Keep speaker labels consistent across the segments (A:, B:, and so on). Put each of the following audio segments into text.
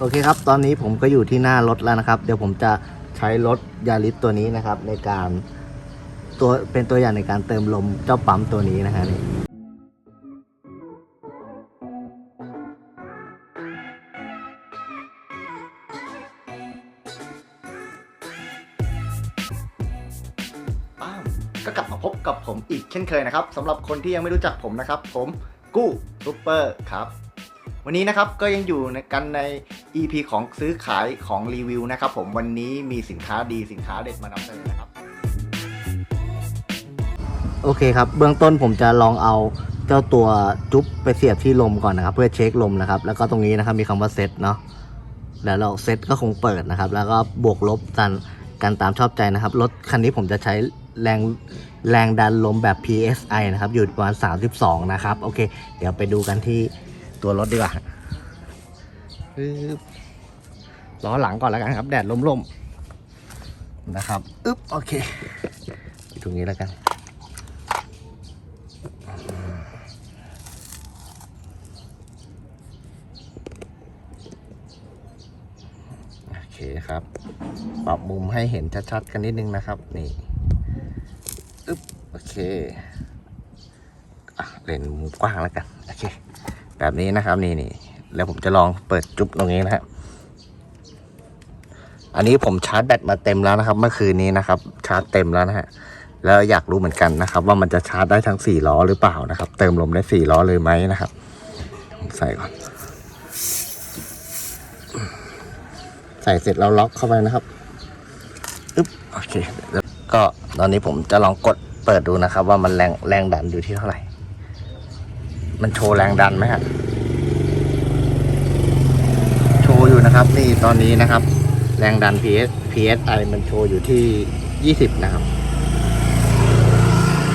A: โอเคครับ ตอนนี้ผมก็อยู่ที่หน้ารถแล้วนะครับ เดี๋ยวผมจะใช้รถยาริสตัวนี้นะครับ ในการตัวเป็นตัวอย่างในการเติมลมเจ้าปั๊มตัวนี้นะฮะนี่
B: ก็กลับมาพบกับผมอีกเช่นเคยนะครับสำหรับคนที่ยังไม่รู้จักผมนะครับ ผมกู้ซูเปอร์ครับ วันนี้นะครับก็ยังอยู่กันใน EP ของซื้อขายของรีวิวนะครับผมวันนี้มีสินค้าดีสินค้าเด็ดมานำเสนอนะครับ
A: โอเคครับ เบื้องต้นผมจะลองเอาเจ้าตัวจุ๊บไปเสียบที่ลมก่อนนะครับ เพื่อเช็คลมนะครับ แล้วก็ตรงนี้นะครับมีคำว่าเซตเนาะแล้วเราเซตก็คงเปิดนะครับ แล้วก็บวกลบกันกันตามชอบใจนะครับรถคันนี้ผมจะใช้แรงแรงดันลมแบบ PSI นะครับอยู่ประมาณ32 นะครับ โอเค เดี๋ยวไปดูกันที่ ตัวรถดีกว่าล้อหลังก่อนแล้วกันครับ แดดลมๆนะครับอึ๊บโอเคอยู่ตรงนี้แล้วกันโอเคครับ ปรับมุมให้เห็นชัดๆกันนิดนึงนะครับ นี่อึ๊บโอเคอะเล่นมุมกว้างแล้วกัน โอเค แบบนี้นะครับนี่นี่แล้วผมจะลองเปิดจุ๊บตรงนี้นะครับอันนี้ผมชาร์จแบตมาเต็มแล้วนะครับ เมื่อคืนนี้นะครับ ชาร์จเต็มแล้วนะฮะแล้วอยากรู้เหมือนกันนะครับ ว่ามันจะชาร์จได้ทั้งสี่ล้อหรือเปล่านะครับ เติมลมได้สี่ล้อเลยไหมนะครับใส่ก่อน ใส่เสร็จเราล็อกเข้าไปนะครับอึ๊บโอเคแล้วก็ตอนนี้ผมจะลองกดเปิดดูนะครับ ว่ามันแรงแรงดันอยู่ที่เท่าไหร่ มันโชว์แรงดันไหมฮะโชว์อยู่นะครับ นี่ตอนนี้นะครับ แรงดัน PS PSI มันโชว์อยู่ที่ 20 นะครับ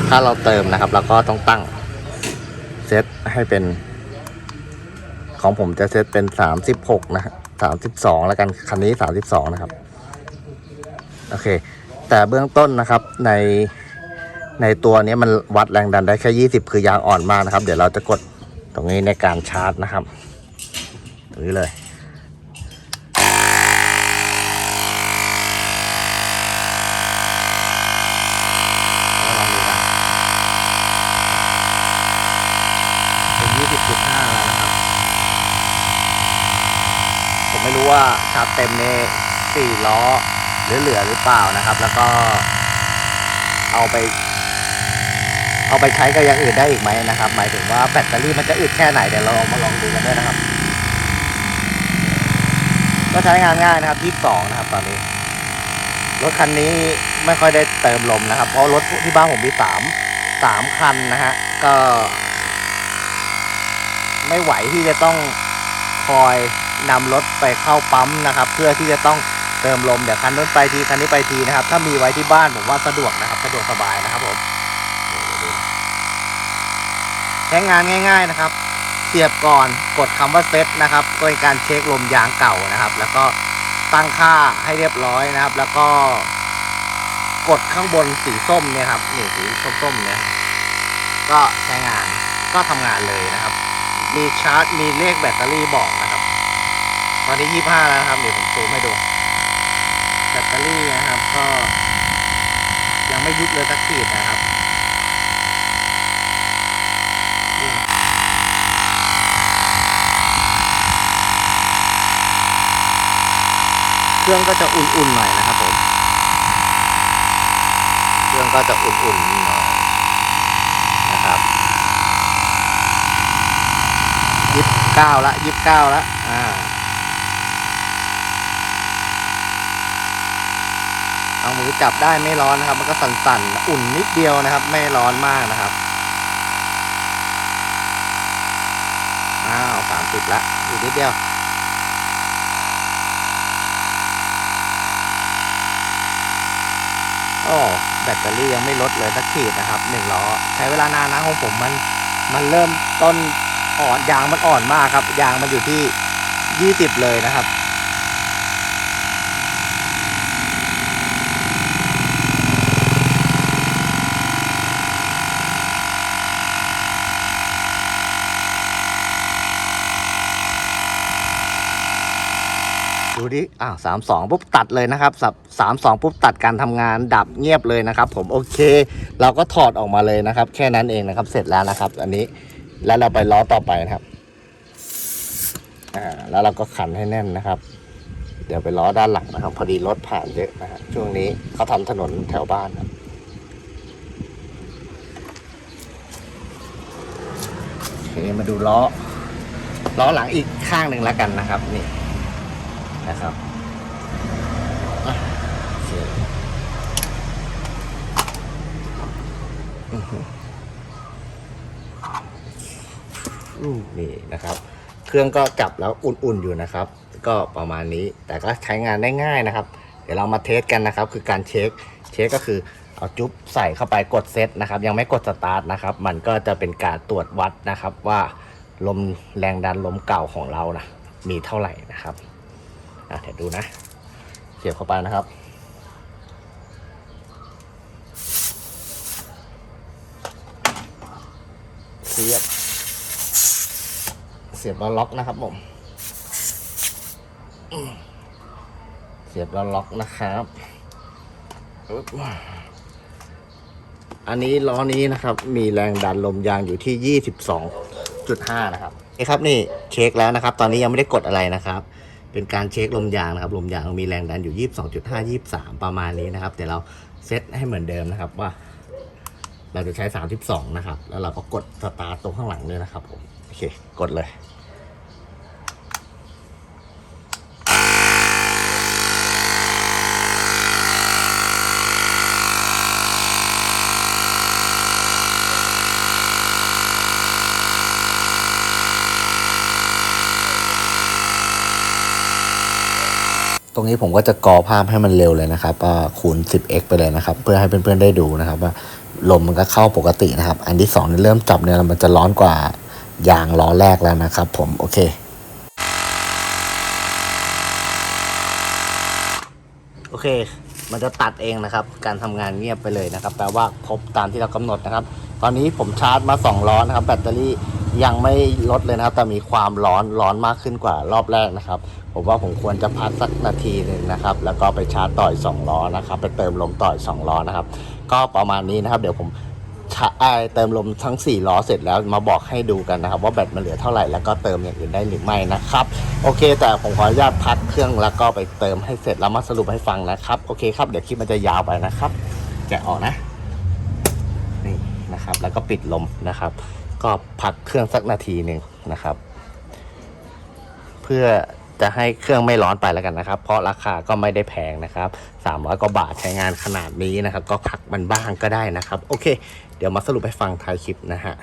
A: ถ้าเราเติมนะครับ แล้วก็ต้องตั้งเซตให้เป็น ของผมจะเซตเป็น 36 นะฮะ32 แล้วกัน คันนี้ 32 นะครับ โอเค แต่เบื้องต้นนะครับใน ในตัวนี้มันวัดแรงดันได้แค่ 20 คือยางอ่อนมากนะครับ เดี๋ยวเราจะกดตรงนี้ในการชาร์จนะครับตรงนี้เลยแล้วลองดูกันเป็น20.5แล้วนะครับผมไม่รู้ว่าชาร์จเต็มเนี่สี่ล้อหลือเหลือหรือเปล่านะครับ แล้วก็เอาไป เอาไปใช้กับอย่างอื่นได้อีกไหมนะครับ หมายถึงว่าแบตเตอรี่มันจะอึดแค่ไหนเดี๋ยวเรามาลองดูกันด้วยนะครับ ก็ใช้งานง่ายนะครับ22นะครับ ตอนนี้ รถคันนี้ไม่ค่อยได้เติมลมนะครับ เพราะรถที่บ้านผมมีสามสามคันนะฮะก็ ไม่ไหวที่จะต้องคอยนำรถไปเข้าปั๊มนะครับ เพื่อที่จะต้องเติมลมเดี๋ยวคันนู้นไปทีคันนี้ไปทีนะครับ ถ้ามีไว้ที่บ้านผมว่าสะดวกนะครับ สะดวกสบายนะครับผม ช้งานง่าย ๆนะครับ เสียบก่อนกดคำว่าเซตนะครับเป็นการเช็คลมยางเก่านะครับ แล้วก็ตั้งค่าให้เรียบร้อยนะครับ แล้วก็ กดข้างบนสีส้มเนี่ยครับนี่สีส้มๆเนี่ยก็ใช้งานก็ทำงานเลยนะครับ มีชาร์จมีเลขแบตเตอรี่บอกนะครับ ตอนนี้ยี่ห้าแล้วนะครับเดี๋ยวผมซูมให้ดูแบตเตอรี่นะครับ ก็ยังไม่ยุบเลยสักขีดนะครับนี่ เครื่องก็จะอุ่นๆหน่อยนะครับผม เครื่องก็จะอุ่นๆหน่อยนะครับยี่สิบเก้าละยี่สิบเก้าละอ่าเอามือจับได้ไม่ร้อนนะครับ มันก็สั่นๆ อุ่นนิดเดียวนะครับ ไม่ร้อนมากนะครับ อ้าวสามสิบละอีกนิดเดียว แบตเตอรี่ยังไม่ลดเลยสักขีดนะครับหนึ่งล้อใช้เวลานานนะของผมมันมันเริ่มต้นอ่อนยางมันอ่อนมากครับ ยางมันอยู่ที่ยี่สิบเลยนะครับ ดูดิอ้าวสามสองปุ๊บตัดเลยนะครับสับสามสองปุ๊บตัดการทำงานดับเงียบเลยนะครับ ผมโอเค เราก็ถอดออกมาเลยนะครับ แค่นั้นเองนะครับ เสร็จแล้วนะครับ อันนี้แล้วเราไปล้อต่อไปนะครับอ่าแล้วเราก็ขันให้แน่นนะครับ เดี๋ยวไปล้อด้านหลังนะครับ พอดีรถผ่านเยอะนะฮะช่วงนี้เขาทำถนนแถวบ้านครับโอเคมาดูล้อล้อหลังอีกข้างหนึ่งแล้วกันนะครับ นี่ นะครับอะโอเคอื้อหืออู้นี่นะครับ เครื่องก็จับแล้วอุ่นๆอยู่นะครับ ก็ประมาณนี้แต่ก็ใช้งานได้ง่ายนะครับ เดี๋ยวเรามาเทสกันนะครับ คือการเช็ค เช็คก็คือเอาจุ๊บใส่เข้าไปกดเซตนะครับ ยังไม่กดสตาร์ทนะครับ มันก็จะเป็นการตรวจวัดนะครับว่าลมแรงดันลมเก่าของเรานะมีเท่าไหร่นะครับ อะเดี๋ยวดูนะเสียบเข้าไปนะครับ เสียบ เสียบแล้วล็อกนะครับผม เสียบแล้วล็อกนะครับอึ๊บอันนี้ล้อนี้นะครับมีแรงดันลมยางอยู่ที่ 22.5 นะครับนี่ครับนี่เช็คแล้วนะครับ ตอนนี้ยังไม่ได้กดอะไรนะครับ เป็นการเช็คลมยางนะครับลมยางมีแรงดันอยู่ 22.5 23 ประมาณนี้นะครับเดี๋ยวเราเซตให้เหมือนเดิมนะครับว่า เราจะใช้ 32 นะครับ แล้วเราก็กดสตาร์ตตรงข้างหลังเลยนะครับผมโอเค กดเลย ตรงนี้ผมก็จะกอภาพให้มันเร็วเลยนะครับคูณ 10x ไปเลยนะครับ เพื่อให้เพื่อนๆได้ดูนะครับ ว่าลมมันก็เข้าปกตินะครับ อันที่สองเนี่ยเริ่มจับเนี่ยมันจะร้อนกว่ายางล้อแรกแล้วนะครับ ผมโอเคโอเค มันจะตัดเองนะครับ การทำงานเงียบไปเลยนะครับ แปลว่าครบตามที่เรากำหนดนะครับ ตอนนี้ผมชาร์จมา 2 ล้อนะครับ แบตเตอรี่ ยังไม่ลดเลยนะครับ แต่มีความร้อนร้อนมากขึ้นกว่ารอบแรกนะครับ ผมว่าผมควรจะพักสักนาทีหนึ่งนะครับ แล้วก็ไปชาร์จต่อย2ล้อนะครับ ไปเติมลมต่อย2ล้อนะครับ ก็ประมาณนี้นะครับ เดี๋ยวผมชาเอ่อเติมลมทั้ง 4 ล้อเสร็จแล้วมาบอกให้ดูกันนะครับ ว่าแบตมันเหลือเท่าไหร่แล้วก็เติมอย่างอื่นได้หรือไม่นะครับ โอเค แต่ผมขออนุญาตพักเครื่องแล้วก็ไปเติมให้เสร็จแล้วมาสรุปให้ฟังนะครับ โอเคครับ เดี๋ยวคลิปมันจะยาวไปนะครับ แกะออกนะ นี่นะครับ แล้วก็ปิดลมนะครับ ก็พักเครื่องสักนาทีหนึ่งนะครับ เพื่อจะให้เครื่องไม่ร้อนไปแล้วกันนะครับ เพราะราคาก็ไม่ได้แพงนะครับ 300กว่าบาทใช้งานขนาดนี้นะครับ ก็พักมันบ้างก็ได้นะครับ โอเค เดี๋ยวมาสรุปให้ฟังท้ายคลิปนะฮะ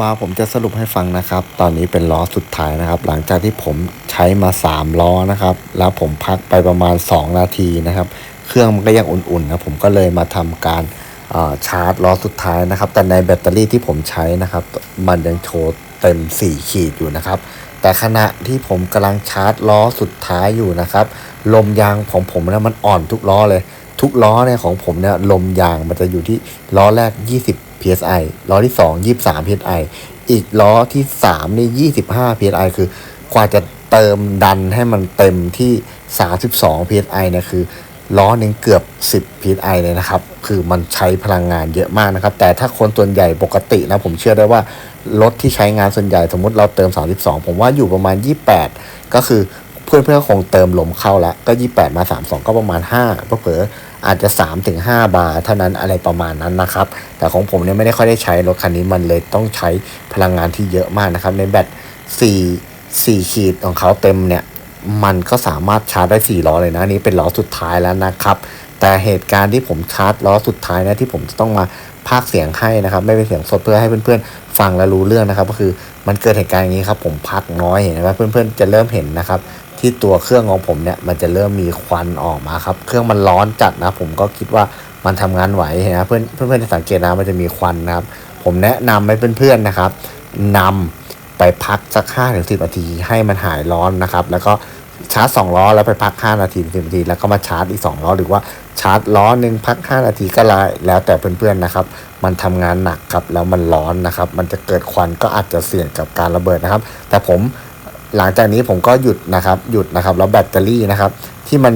A: มาผมจะสรุปให้ฟังนะครับ ตอนนี้เป็นล้อสุดท้ายนะครับ หลังจากที่ผมใช้มา 3 ล้อนะครับ แล้วผมพักไปประมาณ 2 นาทีนะครับ เครื่องมันก็ยังอุ่นๆนะผมก็เลยมาทำการ ชาร์จล้อสุดท้ายนะครับ แต่ในแบตเตอรี่ที่ผมใช้นะครับ มันยังโชว์เต็ม 4 ขีดอยู่นะครับ แต่ขณะที่ผมกำลังชาร์จล้อสุดท้ายอยู่นะครับ ลมยางของผมนะมันอ่อนทุกล้อเลย ทุกล้อเนี่ยของผมเนี่ยลมยางมันจะอยู่ที่ล้อแรก 20 psi ล้อที่ 2 23 psi อีกล้อที่ 3 นี่ 25 psi คือกว่าจะเติมดันให้มันเต็มที่ 32 psi เนี่ยคือ ล้อหนึ่งเกือบ 10 psi เลยนะครับ คือมันใช้พลังงานเยอะมากนะครับ แต่ถ้าคนส่วนใหญ่ปกตินะ ผมเชื่อได้ว่ารถที่ใช้งานส่วนใหญ่สมมุติเราเติม 32 ผมว่าอยู่ประมาณ 28 ก็คือเพื่อนเพื่อนคงเติมลมเข้าแล้ว ก็ 28 มา 32 ก็ประมาณ5เผลออาจจะ3-5ถึง5บาร์เท่านั้นอะไรประมาณนั้นนะครับ แต่ของผมเนี่ยไม่ได้ค่อยได้ใช้รถคันนี้มันเลยต้องใช้พลังงานที่เยอะมากนะครับ ในแบต4 4ขีดของเขาเต็มเนี่ย มันก็สามารถชาร์จได้ 4 ล้อเลยนะนี้เป็นล้อสุดท้ายแล้วนะครับ แต่เหตุการณ์ที่ผมชาร์จล้อสุดท้ายนะที่ผมจะต้องมาพากเสียงให้นะครับ ไม่เป็นเสียงสดเพื่อให้เพื่อนๆฟังและรู้เรื่องนะครับ ก็คือมันเกิดเหตุการณ์อย่างนี้ครับ ผมพักน้อยเห็นไหมเพื่อนๆจะเริ่มเห็นนะครับ ที่ตัวเครื่องของผมเนี่ยมันจะเริ่มมีควันออกมาครับ เครื่องมันร้อนจัดนะ ผมก็คิดว่ามันทำงานไหวนะเพื่อนเพื่อนๆจะสังเกตนะมันจะมีควันนะครับ ผมแนะนำให้เพื่อนๆนะครับนำ ไปพักสัก5ถึง10นาทีให้มันหายร้อนนะครับ แล้วก็ชาร์จ 2 ล้อแล้วไปพัก 5 นาที10นาที แล้วก็มาชาร์จอีก 2 ล้อหรือว่าชาร์จล้อหนึ่งพัก 5 นาทีก็ได้แล้วแต่เพื่อนๆนะครับ มันทำงานหนักครับแล้วมันร้อนนะครับ มันจะเกิดควันก็อาจจะเสี่ยงกับการระเบิดนะครับ แต่ผม
C: หลังจากนี้ผมก็หยุดนะครับหยุดนะครับแล้วแบตเตอรี่นะครับ ที่มัน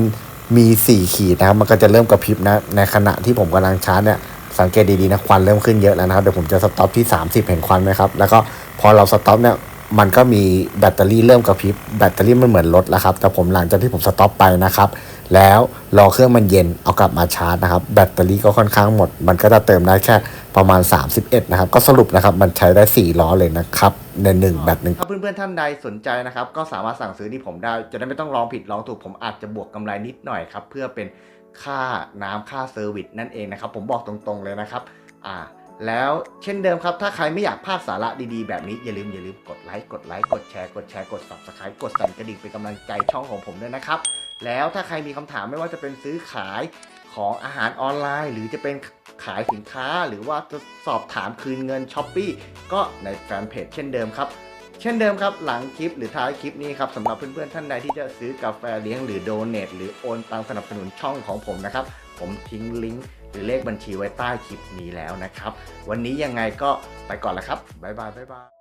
C: มี 4 ขีดนะครับ มันก็จะเริ่มกระพริบนะในขณะที่ผมกำลังชาร์จเนี่ย สังเกตดีๆนะควันเริ่มขึ้นเยอะแล้วนะครับเดี๋ยวผมจะสต็อปที่ 30 เห็นควันไหมครับแล้วก็พอเราสต็อปเนี่ยมันก็มีแบตเตอรี่เริ่มกระพริบแบตเตอรี่มันเหมือนลดแล้วครับแต่ผมหลังจากที่ผมสต็อปไปนะครับ แล้วรอเครื่องมันเย็นเอากลับมาชาร์จนะครับ แบตเตอรี่ก็ค่อนข้างหมด มันก็จะเติมได้แค่ประมาณ 31 นะครับ ก็สรุปนะครับมันใช้ได้ 4 ล้อเลยนะครับในหนึ่งแบตหนึ่ง
B: ถ้าเพื่อนๆท่านใดสนใจนะครับ ก็สามารถสั่งซื้อที่ผมได้ จะได้ไม่ต้องลองผิดลองถูกผมอาจจะบวกกำไรนิดหน่อยครับเพื่อเป็น ค่าน้ำค่าเซอร์วิสนั่นเองนะครับ ผมบอกตรงๆเลยนะครับอ่าแล้วเช่นเดิมครับ ถ้าใครไม่อยากพลาดสาระดีๆ แบบนี้ อย่าลืมอย่าลืมกดไลค์กดไลค์กดแชร์กดแชร์กด subscribe กดสั่นกระดิ่งเป็นกำลังใจช่องของผมด้วยนะครับ แล้วถ้าใครมีคำถามไม่ว่าจะเป็นซื้อขายของอาหารออนไลน์ หรือจะเป็นขายสินค้าหรือว่าจะสอบถามคืนเงินช้อปปีก็ในแฟนเพจเช่นเดิมครับ เช่นเดิมครับหลังคลิปหรือท้ายคลิปนี้ครับสำหรับเพื่อนๆท่านใดที่จะซื้อกาแฟเลี้ยงหรือโดเนทหรือโอนตังสนับสนุนช่องของผมนะครับ ผมทิ้งลิงก์หรือเลขบัญชีไว้ใต้คลิปนี้แล้วนะครับ วันนี้ยังไงก็ไปก่อนละครับบ๊ายบายบ๊ายบาย